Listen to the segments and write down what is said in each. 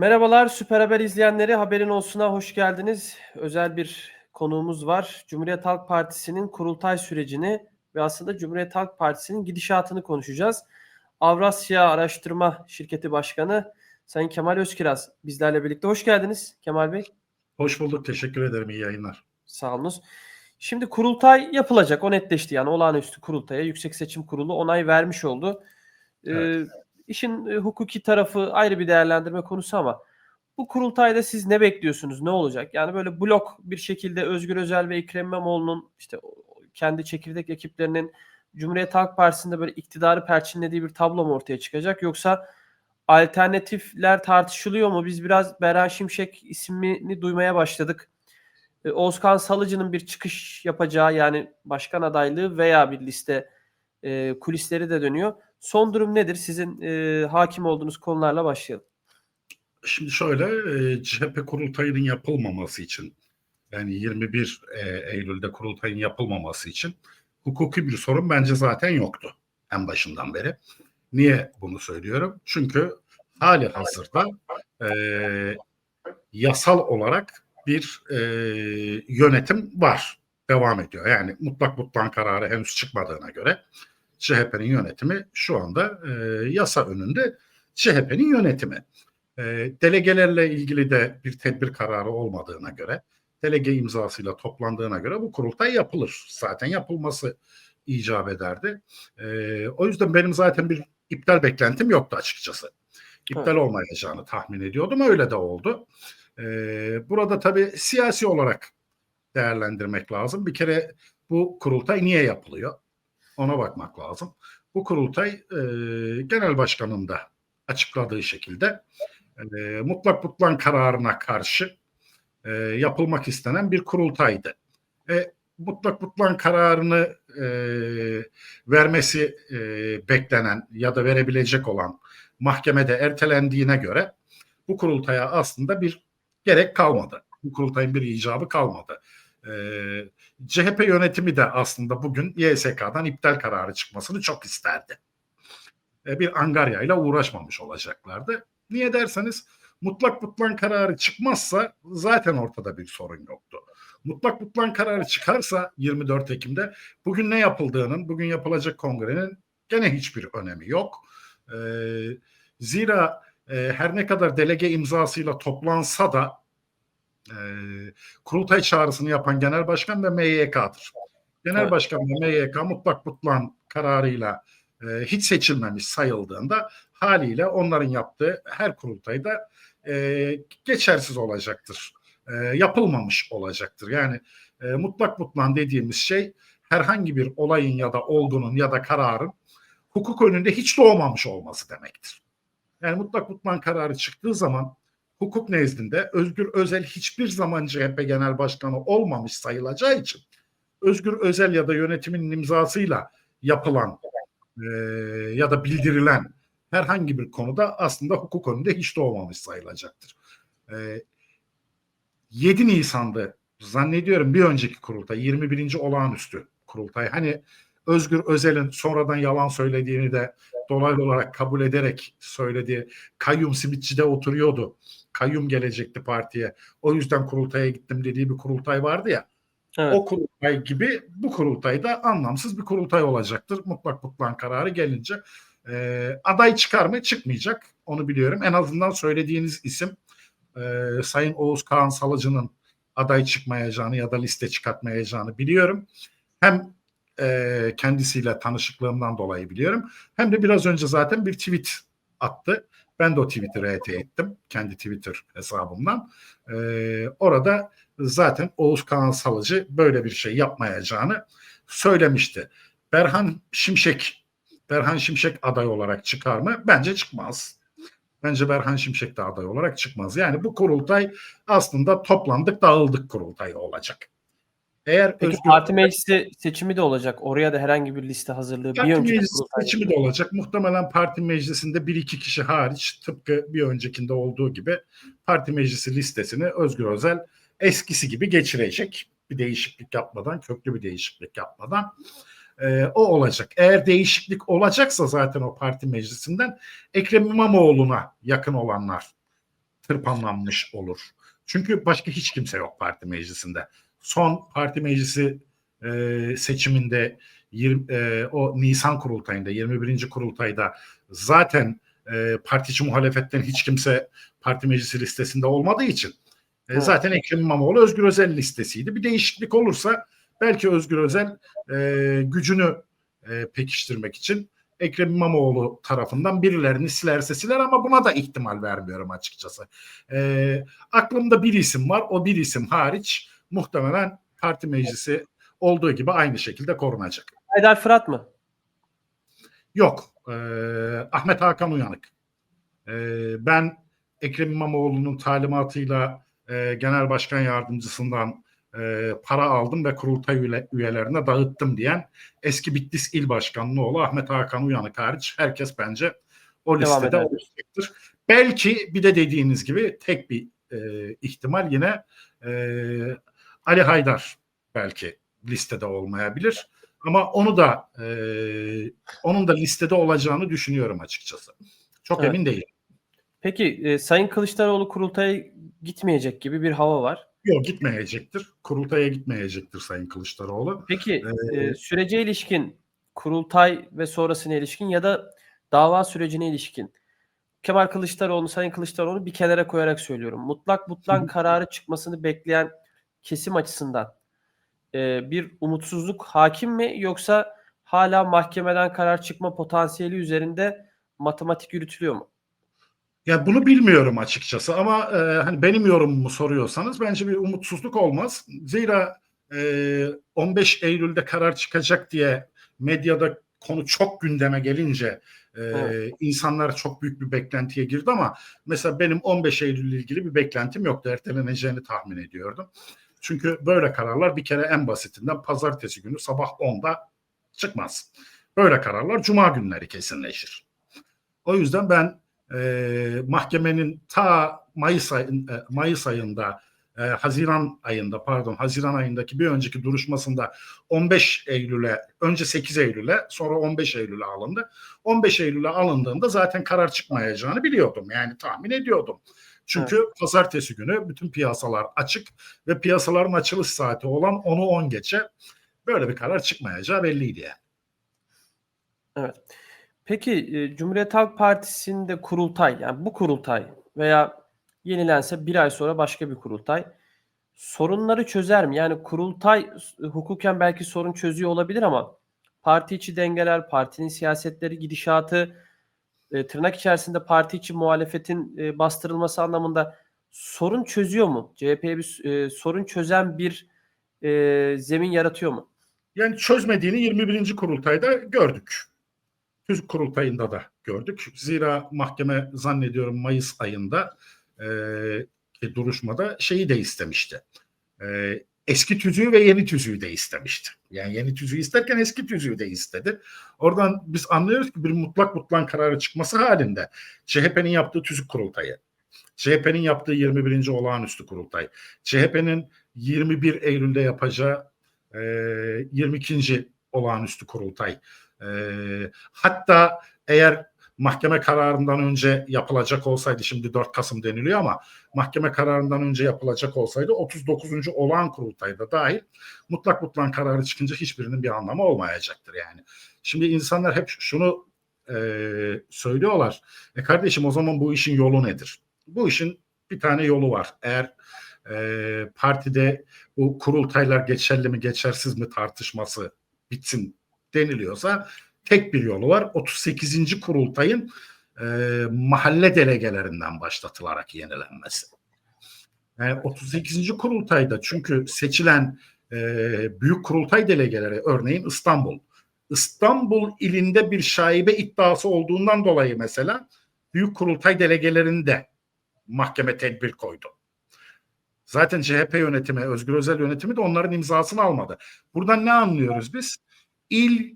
Merhabalar Süper Haber izleyenleri Haberin Olsun'a hoş geldiniz. Özel bir konuğumuz var. Cumhuriyet Halk Partisi'nin kurultay sürecini ve aslında Cumhuriyet Halk Partisi'nin gidişatını konuşacağız. Avrasya Araştırma Şirketi Başkanı Sayın Kemal Özkiraz bizlerle birlikte. Hoş geldiniz Kemal Bey. Hoş bulduk. Teşekkür ederim. İyi yayınlar. Sağ olunuz. Şimdi kurultay yapılacak. O netleşti. Yani olağanüstü kurultaya Yüksek Seçim Kurulu onay vermiş oldu. Evet. Ee, işin e, hukuki tarafı ayrı bir değerlendirme konusu ama bu kurultayda siz ne bekliyorsunuz? Ne olacak? Yani böyle blok bir şekilde Özgür Özel ve Ekrem İmamoğlu'nun işte kendi çekirdek ekiplerinin Cumhuriyet Halk Partisi'nde böyle iktidarı perçinlediği bir tablo mu ortaya çıkacak? Yoksa alternatifler tartışılıyor mu? Biz biraz Beren Şimşek ismini duymaya başladık. E, Oğuzkan Salıcı'nın bir çıkış yapacağı yani başkan adaylığı veya bir liste e, kulisleri de dönüyor. Son durum nedir? Sizin e, hakim olduğunuz konularla başlayalım. Şimdi şöyle e, CHP kurultayının yapılmaması için yani 21 e, Eylül'de kurultayın yapılmaması için hukuki bir sorun bence zaten yoktu en başından beri. Niye bunu söylüyorum? Çünkü hali hazırda e, yasal olarak bir e, yönetim var. Devam ediyor. Yani mutlak mutlak kararı henüz çıkmadığına göre CHP'nin yönetimi şu anda e, yasa önünde CHP'nin yönetimi. E, delegelerle ilgili de bir tedbir kararı olmadığına göre, delege imzasıyla toplandığına göre bu kurultay yapılır. Zaten yapılması icap ederdi. E, o yüzden benim zaten bir iptal beklentim yoktu açıkçası. İptal Evet. olmayacağını tahmin ediyordum. Öyle de oldu. E, burada tabii siyasi olarak değerlendirmek lazım. Bir kere bu kurultay niye yapılıyor? Ona bakmak lazım. Bu kurultay e, genel başkanın da açıkladığı şekilde e, mutlak mutlak kararına karşı e, yapılmak istenen bir kurultaydı. E, mutlak mutlak kararını e, vermesi e, beklenen ya da verebilecek olan mahkemede ertelendiğine göre bu kurultaya aslında bir gerek kalmadı. Bu kurultayın bir icabı kalmadı. E, CHP yönetimi de aslında bugün YSK'dan iptal kararı çıkmasını çok isterdi. E, bir angarya ile uğraşmamış olacaklardı. Niye derseniz mutlak mutlak kararı çıkmazsa zaten ortada bir sorun yoktu. Mutlak mutlak kararı çıkarsa 24 Ekim'de bugün ne yapıldığının, bugün yapılacak kongrenin gene hiçbir önemi yok. E, zira e, her ne kadar delege imzasıyla toplansa da e, kurultay çağrısını yapan genel başkan ve MYK'dır. Genel Evet. başkan ve MYK mutlak mutlak kararıyla e, hiç seçilmemiş sayıldığında haliyle onların yaptığı her kurultayda e, geçersiz olacaktır. E, yapılmamış olacaktır. Yani e, mutlak mutlak dediğimiz şey herhangi bir olayın ya da olgunun ya da kararın hukuk önünde hiç doğmamış olması demektir. Yani mutlak mutlak kararı çıktığı zaman hukuk nezdinde Özgür Özel hiçbir zaman CHP Genel Başkanı olmamış sayılacağı için Özgür Özel ya da yönetimin imzasıyla yapılan e, ya da bildirilen herhangi bir konuda aslında hukuk önünde hiç doğmamış sayılacaktır. E, 7 Nisan'da zannediyorum bir önceki kurultay 21. olağanüstü kurultay hani Özgür Özel'in sonradan yalan söylediğini de dolaylı olarak kabul ederek söylediği kayyum simitçide oturuyordu. Kayyum gelecekti partiye. O yüzden kurultaya gittim dediği bir kurultay vardı ya. Evet. O kurultay gibi bu kurultay da anlamsız bir kurultay olacaktır. Mutlak mutlak kararı gelince. Ee, aday çıkar mı? Çıkmayacak. Onu biliyorum. En azından söylediğiniz isim e, Sayın Oğuz Kağan Salıcı'nın aday çıkmayacağını ya da liste çıkartmayacağını biliyorum. Hem e, kendisiyle tanışıklığımdan dolayı biliyorum. Hem de biraz önce zaten bir tweet attı. Ben de o tweet'i RT ettim. Kendi Twitter hesabımdan. E, orada zaten Oğuz Kağan Salıcı böyle bir şey yapmayacağını söylemişti. Berhan Şimşek Berhan Şimşek aday olarak çıkar mı? Bence çıkmaz. Bence Berhan Şimşek de aday olarak çıkmaz. Yani bu kurultay aslında toplandık dağıldık kurultayı olacak. Eğer Peki Özgür parti meclisi seçimi de olacak. Oraya da herhangi bir liste hazırlığı bir Parti önceki meclisi seçimi de olacak. Muhtemelen parti meclisinde bir iki kişi hariç tıpkı bir öncekinde olduğu gibi parti meclisi listesini Özgür Özel eskisi gibi geçirecek. Bir değişiklik yapmadan, köklü bir değişiklik yapmadan. Ee, o olacak. Eğer değişiklik olacaksa zaten o parti meclisinden Ekrem İmamoğlu'na yakın olanlar tırpanlanmış olur. Çünkü başka hiç kimse yok parti meclisinde. Son parti meclisi e, seçiminde yirmi- e, o Nisan kurultayında 21. kurultayda zaten e, partici muhalefetten hiç kimse parti meclisi listesinde olmadığı için e, Evet. zaten Ekrem İmamoğlu Özgür Özel listesiydi. Bir değişiklik olursa belki Özgür Özel e, gücünü e, pekiştirmek için Ekrem İmamoğlu tarafından birilerini silerse siler ama buna da ihtimal vermiyorum açıkçası. E, aklımda bir isim var. O bir isim hariç muhtemelen parti meclisi olduğu gibi aynı şekilde korunacak. Haydar Fırat mı? Yok. e, Ahmet Hakan Uyanık. E, ben Ekrem İmamoğlu'nun talimatıyla e, genel başkan yardımcısından e, para aldım ve kurultay üye- üyelerine dağıttım diyen eski Bitlis İl Başkanlığı oğlu Ahmet Hakan Uyanık hariç herkes bence o Devam listede olacaktır. Belki bir de dediğiniz gibi tek bir e, ihtimal yine e, Ali Haydar belki listede olmayabilir. Ama onu da e, onun da listede olacağını düşünüyorum açıkçası. Çok Evet. emin değilim. Peki e, Sayın Kılıçdaroğlu kurultaya gitmeyecek gibi bir hava var. Yok gitmeyecektir. Kurultaya gitmeyecektir Sayın Kılıçdaroğlu. Peki Ee, e, sürece ilişkin kurultay ve sonrasına ilişkin ya da dava sürecine ilişkin Kemal Kılıçdaroğlu, Sayın Kılıçdaroğlu bir kenara koyarak söylüyorum. Mutlak hı. kararı çıkmasını bekleyen kesim açısından e, bir umutsuzluk hakim mi yoksa hala mahkemeden karar çıkma potansiyeli üzerinde matematik yürütülüyor mu? Ya bunu bilmiyorum açıkçası ama e, hani benim yorumumu soruyorsanız bence bir umutsuzluk olmaz. Zira e, 15 Eylül'de karar çıkacak diye medyada konu çok gündeme gelince e, Evet. insanlar çok büyük bir beklentiye girdi ama mesela benim 15 Eylül ile ilgili bir beklentim yoktu. Erteleneceğini tahmin ediyordum. Çünkü böyle kararlar bir kere en basitinden pazartesi günü sabah 10'da çıkmaz. Böyle kararlar cuma günleri kesinleşir. O yüzden ben e, mahkemenin ta Mayıs, ayın, e, Mayıs ayında e, Haziran ayında pardon Haziran ayındaki bir önceki duruşmasında 15 Eylül'e önce 8 Eylül'e sonra 15 Eylül'e alındı. 15 Eylül'e alındığında zaten karar çıkmayacağını biliyordum. Yani tahmin ediyordum. Çünkü pazartesi günü bütün piyasalar açık ve piyasaların açılış saati olan 10'u 10 geçe böyle bir karar çıkmayacağı belliydi yani. Evet. Peki e, Cumhuriyet Halk Partisi'nde kurultay yani bu kurultay veya yenilense bir ay sonra başka bir kurultay sorunları çözer mi? Yani kurultay e, hukuken belki sorun çözüyor olabilir ama parti içi dengeler, partinin siyasetleri, gidişatı, e, tırnak içerisinde parti içi muhalefetin e, bastırılması anlamında sorun çözüyor mu? CHP'ye bir e, sorun çözen bir e, zemin yaratıyor mu? Yani çözmediğini 21. kurultayda gördük. Tüzük kurultayında da gördük. Zira mahkeme zannediyorum Mayıs ayında e, duruşmada şeyi de istemişti. E, eski tüzüğü ve yeni tüzüğü de istemişti. Yani yeni tüzüğü isterken eski tüzüğü de istedi. Oradan biz anlıyoruz ki bir mutlak mutlak kararı çıkması halinde CHP'nin yaptığı tüzük kurultayı, CHP'nin yaptığı 21. olağanüstü kurultay, CHP'nin 21 Eylül'de yapacağı e, 22. olağanüstü kurultay. E, hatta eğer mahkeme kararından önce yapılacak olsaydı şimdi 4 Kasım deniliyor ama mahkeme kararından önce yapılacak olsaydı 39. olağan kurultayda dahil mutlak mutlak kararı çıkınca hiçbirinin bir anlamı olmayacaktır yani. Şimdi insanlar hep şunu e, söylüyorlar. E kardeşim o zaman bu işin yolu nedir? Bu işin bir tane yolu var. Eğer e, partide bu kurultaylar geçerli mi geçersiz mi tartışması bitsin deniliyorsa tek bir yolu var. 38. kurultayın e, mahalle delegelerinden başlatılarak yenilenmesi. Yani 38. kurultayda çünkü seçilen e, büyük kurultay delegeleri örneğin İstanbul. İstanbul ilinde bir şaibe iddiası olduğundan dolayı mesela büyük kurultay delegelerinde mahkeme tedbir koydu. Zaten CHP yönetimi, Özgür Özel yönetimi de onların imzasını almadı. Buradan ne anlıyoruz biz? İl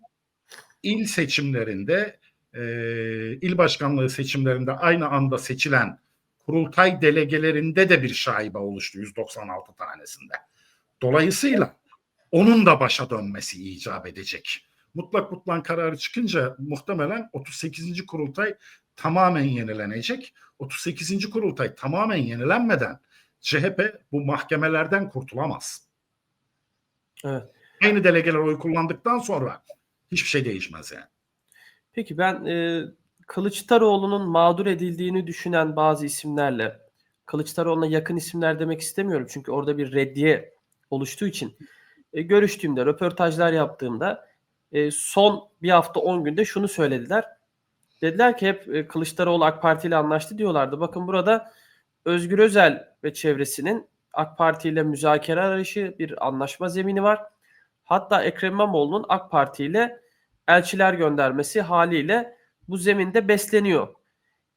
il seçimlerinde, e, il başkanlığı seçimlerinde aynı anda seçilen kurultay delegelerinde de bir şaibe oluştu 196 tanesinde. Dolayısıyla onun da başa dönmesi icap edecek. mutlak butlan kararı çıkınca muhtemelen 38. kurultay tamamen yenilenecek. 38. kurultay tamamen yenilenmeden CHP bu mahkemelerden kurtulamaz. Evet. Aynı delegeler oy kullandıktan sonra hiçbir şey değişmez yani. Peki ben e, Kılıçdaroğlu'nun mağdur edildiğini düşünen bazı isimlerle Kılıçdaroğlu'na yakın isimler demek istemiyorum çünkü orada bir reddiye oluştuğu için e, görüştüğümde, röportajlar yaptığımda e, son bir hafta 10 günde şunu söylediler. Dediler ki hep e, Kılıçdaroğlu AK Parti ile anlaştı diyorlardı. Bakın burada Özgür Özel ve çevresinin AK Parti ile müzakere arayışı bir anlaşma zemini var. Hatta Ekrem İmamoğlu'nun AK Parti ile elçiler göndermesi haliyle bu zeminde besleniyor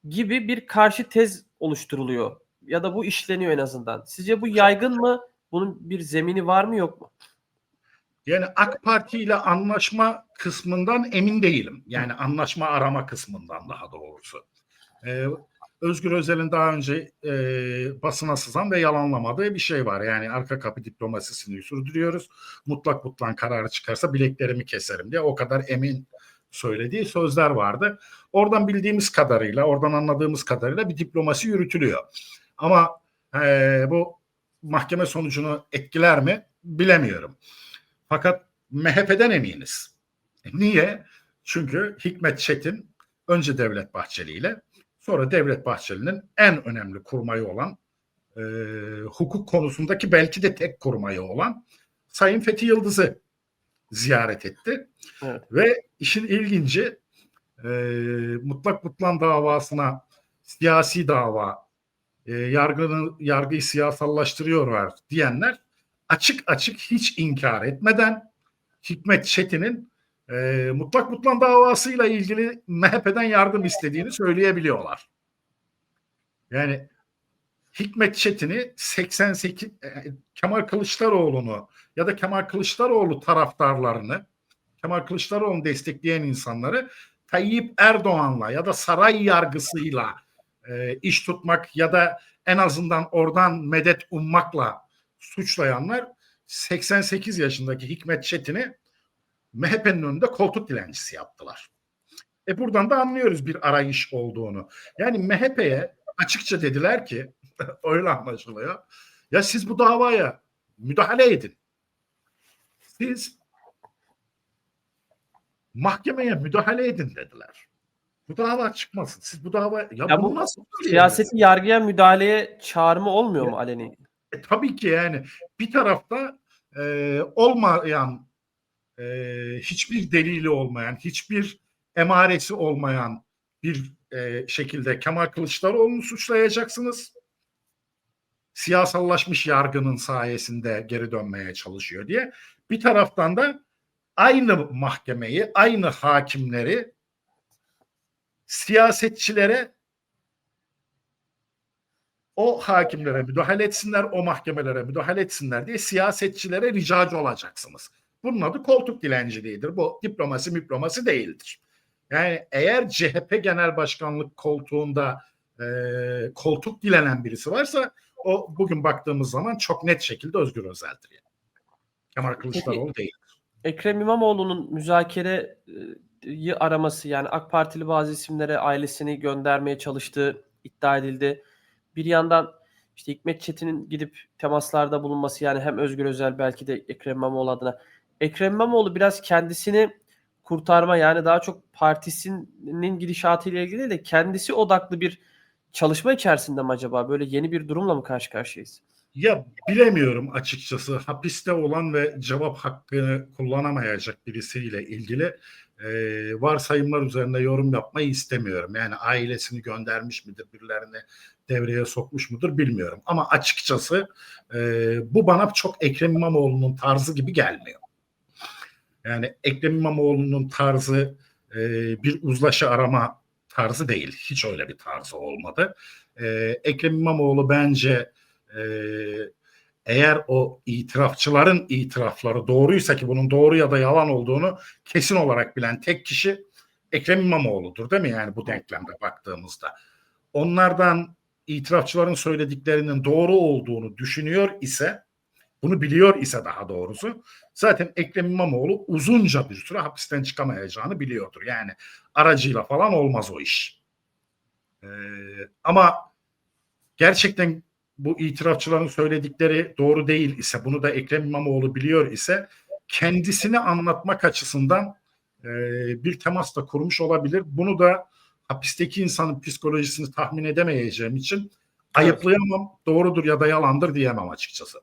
gibi bir karşı tez oluşturuluyor ya da bu işleniyor en azından. Sizce bu yaygın mı? Bunun bir zemini var mı yok mu? Yani AK Parti ile anlaşma kısmından emin değilim. Yani anlaşma arama kısmından daha doğrusu. Ee, Özgür Özel'in daha önce e, basına sızan ve yalanlamadığı bir şey var. Yani arka kapı diplomasisini sürdürüyoruz. Mutlak mutlan kararı çıkarsa bileklerimi keserim diye o kadar emin söylediği sözler vardı. Oradan bildiğimiz kadarıyla, oradan anladığımız kadarıyla bir diplomasi yürütülüyor. Ama e, bu mahkeme sonucunu etkiler mi bilemiyorum. Fakat MHP'den eminiz. E, Niye? Çünkü Hikmet Çetin önce Devlet Bahçeli ile sonra Devlet Bahçeli'nin en önemli kurmayı olan e, hukuk konusundaki belki de tek kurmayı olan Sayın Fethi Yıldız'ı ziyaret etti. Evet. Ve işin ilginci e, mutlak mutlan davasına siyasi dava e, yargının yargıyı siyasallaştırıyorlar diyenler açık açık hiç inkar etmeden Hikmet Çetin'in e, mutlak mutlan davasıyla ilgili MHP'den yardım istediğini söyleyebiliyorlar. Yani Hikmet Çetin'i 88 e, Kemal Kılıçdaroğlu'nu ya da Kemal Kılıçdaroğlu taraftarlarını Kemal Kılıçdaroğlu'nu destekleyen insanları Tayyip Erdoğan'la ya da saray yargısıyla e, iş tutmak ya da en azından oradan medet ummakla suçlayanlar 88 yaşındaki Hikmet Çetin'i MHP'nin önünde koltuk dilencisi yaptılar. E buradan da anlıyoruz bir arayış olduğunu. Yani MHP'ye açıkça dediler ki öyle anlaşılıyor. Ya siz bu davaya müdahale edin. Siz mahkemeye müdahale edin dediler. Bu dava çıkmasın. Siz bu dava ya, Ya bu nasıl Siyaseti yargıya müdahaleye çağrımı olmuyor mu aleni? E, tabii ki yani bir tarafta e, olmayan e, hiçbir delili olmayan, hiçbir emaresi olmayan bir e, şekilde Kemal Kılıçdaroğlu'nu suçlayacaksınız. Siyasallaşmış yargının sayesinde geri dönmeye çalışıyor diye. Bir taraftan da aynı mahkemeyi, aynı hakimleri siyasetçilere o hakimlere müdahale etsinler, o mahkemelere müdahale etsinler diye siyasetçilere ricacı olacaksınız. Bunun adı koltuk dilenciliğidir. Bu diplomasi diplomasi değildir. Yani eğer CHP genel başkanlık koltuğunda e, koltuk dilenen birisi varsa o bugün baktığımız zaman çok net şekilde Özgür Özel'dir. Yani. Kemal Kılıçdaroğlu değil. Ekrem İmamoğlu'nun müzakereyi araması yani AK Partili bazı isimlere ailesini göndermeye çalıştığı iddia edildi. Bir yandan işte Hikmet Çetin'in gidip temaslarda bulunması yani hem Özgür Özel belki de Ekrem İmamoğlu adına. Ekrem İmamoğlu biraz kendisini kurtarma yani daha çok partisinin gidişatıyla ilgili de kendisi odaklı bir çalışma içerisinde mi acaba? Böyle yeni bir durumla mı karşı karşıyayız? Ya bilemiyorum açıkçası hapiste olan ve cevap hakkını kullanamayacak birisiyle ilgili e, varsayımlar üzerinde yorum yapmayı istemiyorum. Yani ailesini göndermiş midir, birilerini devreye sokmuş mudur bilmiyorum. Ama açıkçası e, bu bana çok Ekrem İmamoğlu'nun tarzı gibi gelmiyor. Yani Ekrem İmamoğlu'nun tarzı e, bir uzlaşı arama tarzı değil. Hiç öyle bir tarzı olmadı. E, Ekrem İmamoğlu bence e, eğer o itirafçıların itirafları doğruysa ki bunun doğru ya da yalan olduğunu kesin olarak bilen tek kişi Ekrem İmamoğlu'dur değil mi yani bu denklemde baktığımızda. Onlardan itirafçıların söylediklerinin doğru olduğunu düşünüyor ise bunu biliyor ise daha doğrusu zaten Ekrem İmamoğlu uzunca bir süre hapisten çıkamayacağını biliyordur. Yani aracıyla falan olmaz o iş. Ee, ama gerçekten bu itirafçıların söyledikleri doğru değil ise bunu da Ekrem İmamoğlu biliyor ise kendisini anlatmak açısından e, bir temas da kurmuş olabilir. Bunu da hapisteki insanın psikolojisini tahmin edemeyeceğim için ayıplayamam. Doğrudur ya da yalandır diyemem açıkçası.